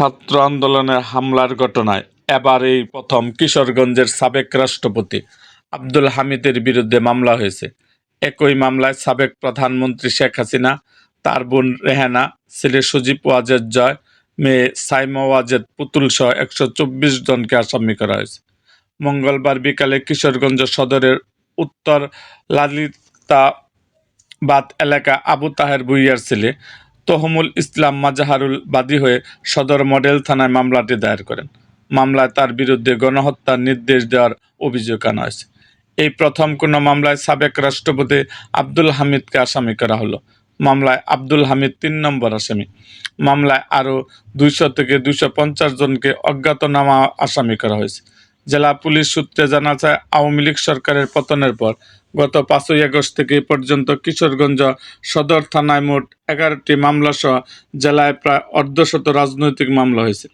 ছাত্র আন্দোলনের হামলার ঘটনায় এবার এই প্রথম কিশোরগঞ্জের সাবেক রাষ্ট্রপতি আব্দুল হামিদের বিরুদ্ধে মামলা হয়েছে। একই মামলায় সাবেক প্রধানমন্ত্রী শেখ হাসিনা, তার বোন রেহানা, ছেলে সুজিব ওয়াজেদ জয়, মেয়ে সাইমা ওয়াজেদ পুতুল সহ একশো চব্বিশ জনকে আসামি করা হয়েছে। মঙ্গলবার বিকালে কিশোরগঞ্জ সদরের উত্তর লালিতাবাদ এলাকা আবু তাহের ভুইয়ার ছেলে তহমুল ইসলাম মাজাহারুল বাদী হয়ে সদর মডেল থানায় মামলাটি দায়ের করেন। মামলায় তার বিরুদ্ধে গণহত্যার নির্দেশ দেওয়ার অভিযোগ আনা হয়েছে। এই প্রথম কোনো মামলায় সাবেক রাষ্ট্রপতি আব্দুল হামিদকে আসামি করা হলো। মামলায় আব্দুল হামিদ তিন নম্বর আসামি। মামলায় আরও দুইশো থেকে দুইশো পঞ্চাশ জনকে অজ্ঞাতনামা আসামি করা হয়েছে। জেলা পুলিশ সূত্রে জানা যায়, আওয়ামী লীগ সরকারের পতনের পর গত পাঁচই আগস্ট থেকে পর্যন্ত কিশোরগঞ্জ সদর থানায় মোট এগারোটি মামলা সহ জেলায় প্রায় অর্ধশত রাজনৈতিক মামলা হয়েছে।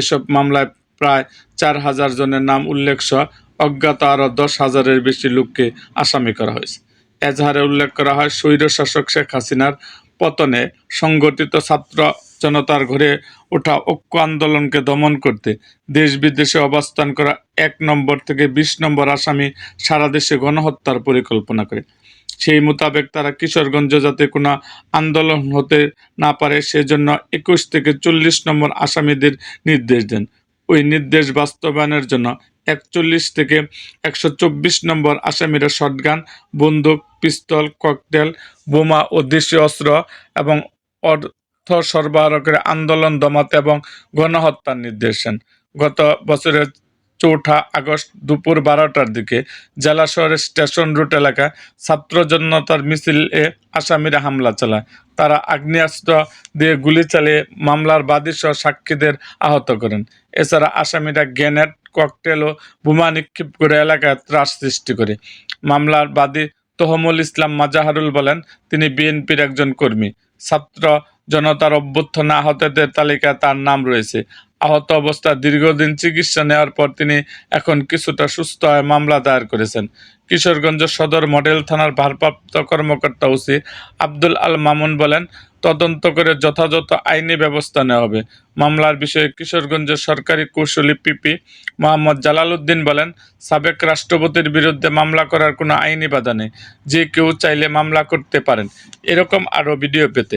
এসব মামলায় প্রায় চার হাজার জনের নাম উল্লেখ সহ অজ্ঞাত আরও দশ হাজারের বেশি লোককে আসামি করা হয়েছে। এজাহারে উল্লেখ করা হয় স্বৈর শাসক শেখ হাসিনার পতনে সংগঠিত ছাত্র জনতার ঘরে ওঠা ঐক্য আন্দোলনকে দমন করতে দেশ বিদেশে অবস্থান করা এক নম্বর থেকে বিশ নম্বর আসামি সারা দেশে গণহত্যার পরিকল্পনা করে। সেই মোতাবেক তারা কিশোরগঞ্জ যাতে কোনো আন্দোলন হতে না পারে, সেজন্য একুশ থেকে চল্লিশ নম্বর আসামিদের নির্দেশ দেন। ওই নির্দেশ বাস্তবায়নের জন্য একচল্লিশ থেকে একশো চব্বিশ নম্বর আসামিরা শটগান, বন্দুক, পিস্তল, ককটেল, বোমা ও দেশীয় অস্ত্র এবং অর্থ সরবরাহ করে আন্দোলন দমাতে এবং গণহত্যার নির্দেশ দেন। গত বছরের চৌঠা আগস্ট দুপুর বারোটার দিকে জেলা শহরের স্টেশন রুট এলাকায় ছাত্র জনতার মিছিলে আসামিরা হামলা চালায়। তারা আগ্নেয়াস্ত্র দিয়ে গুলি চালিয়ে মামলার বাদীসহ সাক্ষীদের আহত করেন। এছাড়া আসামিরা গ্রেনেড, ককটেল ও বোমা নিক্ষেপ করে এলাকায় ত্রাস সৃষ্টি করে। মামলার বাদী তহমুল ইসলাম মাজাহারুল বলেন, তিনি বিএনপির একজন কর্মী। ছাত্র জনতার অভ্যুত্থানে আহতদের তালিকায় তার নাম রয়েছে। আহত অবস্থায় দীর্ঘদিন চিকিৎসা নেওয়ার পর তিনি এখন কিছুটা সুস্থ হয়ে মামলা দায়ের করেছেন। কিশোরগঞ্জ সদর মডেল থানার ভারপ্রাপ্ত কর্মকর্তা ওসি আব্দুল আল মামুন বলেন, তদন্ত করে যথাযথ আইনি ব্যবস্থা নেওয়া হবে। মামলার বিষয়ে কিশোরগঞ্জের সরকারি কৌশলী পিপি মোহাম্মদ জালালউদ্দিন বলেন, সাবেক রাষ্ট্রপতির বিরুদ্ধে মামলা করার কোনো আইনি বাধা নেই। যে কেউ চাইলে মামলা করতে পারেন। এরকম আরও ভিডিও পেতে